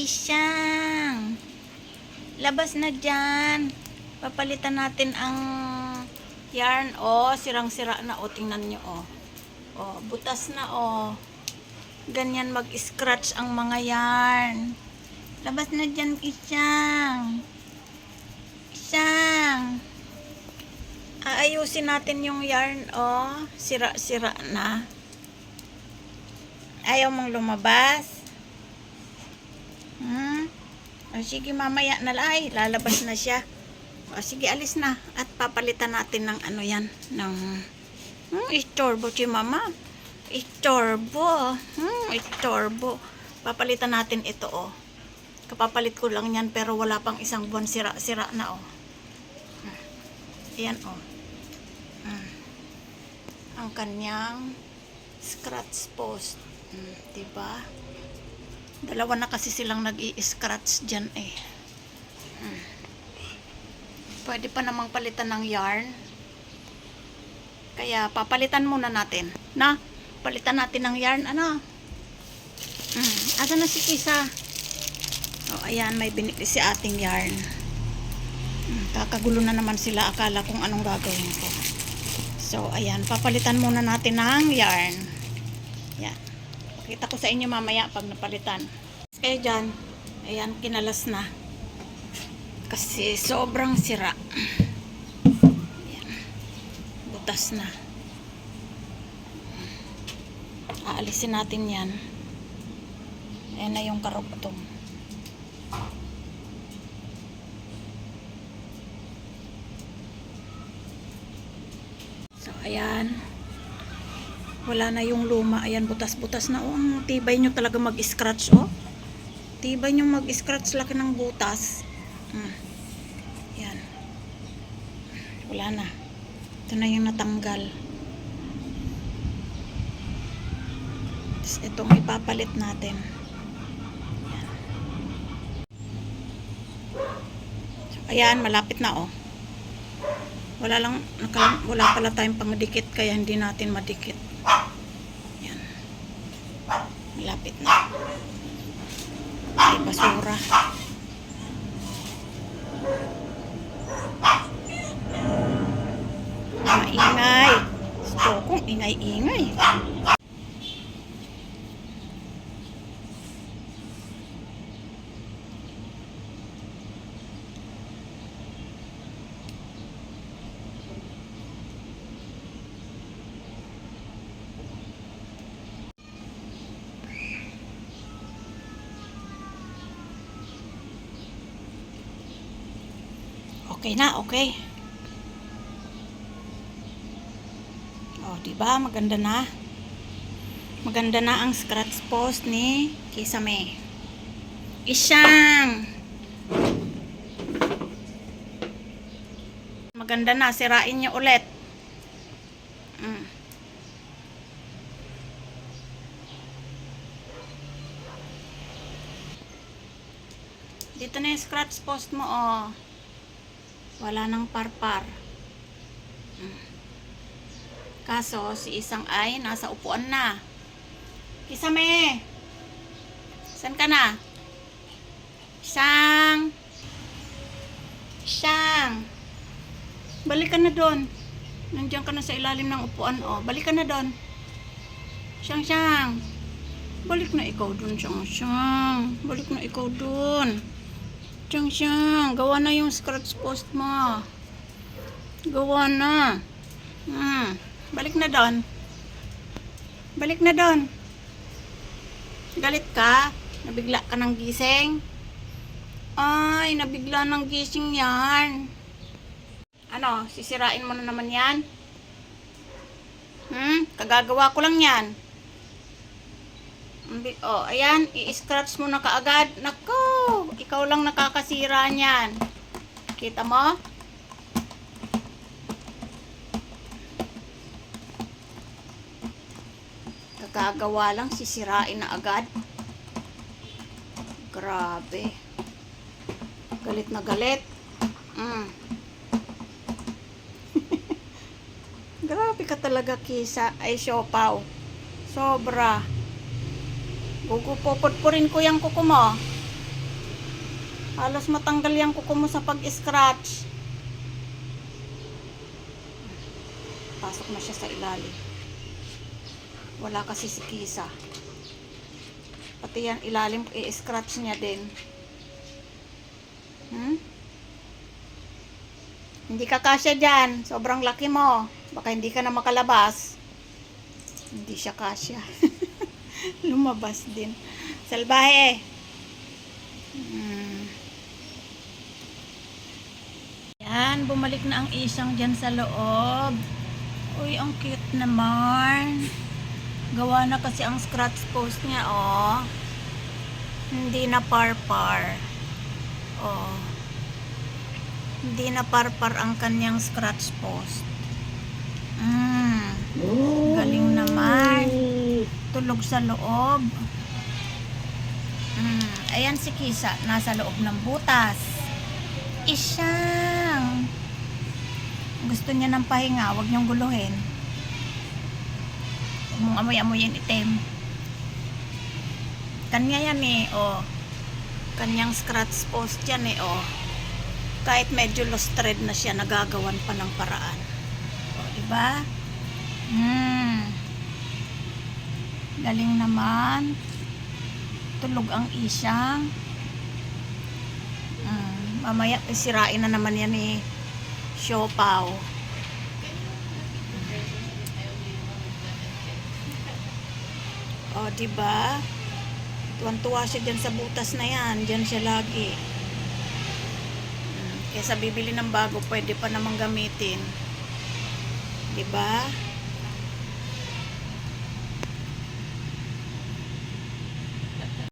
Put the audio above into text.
Isyang. Labas na dyan. Papalitan natin ang yarn. O, sirang-sira na. O, tingnan nyo. O, o butas na. O. Ganyan mag-scratch ang mga yarn. Labas na dyan, Isyang. Isyang. Aayusin natin yung yarn. O, sira-sira na. Ayaw mong lumabas? Hmm? O, sige, mamaya na lang. Lalabas na siya. O, sige, alis na. At papalitan natin ng ano yan. Ng... Hmm, istorbo si mama. Istorbo. Hmm, istorbo. Papalitan natin ito, oh. Kapapalit ko lang yan, pero wala pang isang buwan sira-sira na, oh. Hmm. Ayan, oh. Hmm. Ang kanyang scratch post. Hmm, diba? Dalawa na kasi silang nag-i-scratch dyan eh. Hmm. Pwede pa namang palitan ng yarn. Kaya papalitan muna natin. Na, palitan natin ng yarn. Ano? Hmm. Asa na si Kisa? O, ayan, may binili si ating yarn. Hmm, kakagulo na naman sila. Akala kung anong gagawin ko. So, ayan, papalitan muna natin ng yarn. Pakita ko sa inyo mamaya pag napalitan. Kaya dyan, ayan, kinalas na. Kasi sobrang sira. Ayan. Butas na. Aalisin natin yan. Ayan na yung karugtong. So, ayan. Wala na yung luma. Ayan, butas-butas na. Oh, ang tibay nyo talaga mag-scratch, oh. Tibay nyo mag-scratch. Laki ng butas. Hmm. Ayan. Wala na. Ito na yung natanggal. Tapos itong ipapalit natin. Ayan. So, ayan, malapit na, oh. Wala lang, wala pala tayong pangdikit kaya hindi natin madikit. Yan. Malapit na. Ay, basura. Maingay. Gusto kong ingay-ingay. Okay na, okay. Oh, 'di ba? Maganda na. Maganda na ang scratch post ni Kisame. Isyang. Maganda na, sirain niyo ulit. Mm. Dito na yung scratch post mo, oh. Wala nang parpar. Kaso, si isang ay nasa upuan na. Kisame! San ka na? Isang! Isang! Balik ka na doon. Nandiyan ka na sa ilalim ng upuan, oh. Balik ka na doon. Siyang, siyang. Balik na ikaw doon, siyang, siyang. Balik na ikaw doon. Siyang, siyang. Gawa na yung scratch post mo. Gawa na. Hmm. Balik na doon. Balik na doon. Galit ka? Nabigla ka ng gising? Ay, nabigla ng gising yan. Ano, sisirain mo na naman yan? Hmm? Kagagawa ko lang yan. Oh, ayan, i-scratch mo na kaagad. Nako, ikaw lang nakakasira niyan. Kita mo? Kagagawa lang, sisirain na agad. Grabe. Galit na galit. Mm. Grabe ka talaga, Kisa. Ay, siopaw. Sobra. Gugupupot po rin ko yung kuko mo. Halos matanggal yung kuko mo sa pag-scratch. Pasok na siya sa ilalim. Wala kasi si Kisa. Pati yan ilalim, i-scratch niya din. Hmm? Hindi ka kasya dyan. Sobrang laki mo. Baka hindi ka na makalabas. Hindi siya kasya. Lumabas din. Salbahe. Hmm. Yan, bumalik na ang isang dyan sa loob. Uy, ang cute naman. Gawa na kasi ang scratch post niya, oh. Hindi na par-par. Oh. Hindi na par-par ang kanyang scratch post. Mm. Galing naman. Tulog sa loob. Mm. Ayan si Kisa, nasa loob ng butas. Isyang. Gusto niya ng pahinga, wag niyong guluhin. Huwag mong amoy-amoyin itim. Kanya yan eh, oh. Kanyang scratch post yan eh, oh. Kahit medyo lost thread na siya, nagagawan pa ng paraan. O, di ba? Hmm. Galing naman. Tulog ang isyang. Hmm. Mamaya, sirain na naman yan eh. Siopaw. O, di ba? Tuwan-tuwa siya dyan sa butas na yan. Dyan siya lagi. Mm, Kesa bibili ng bago, pwede pa namang gamitin. 'Di ba?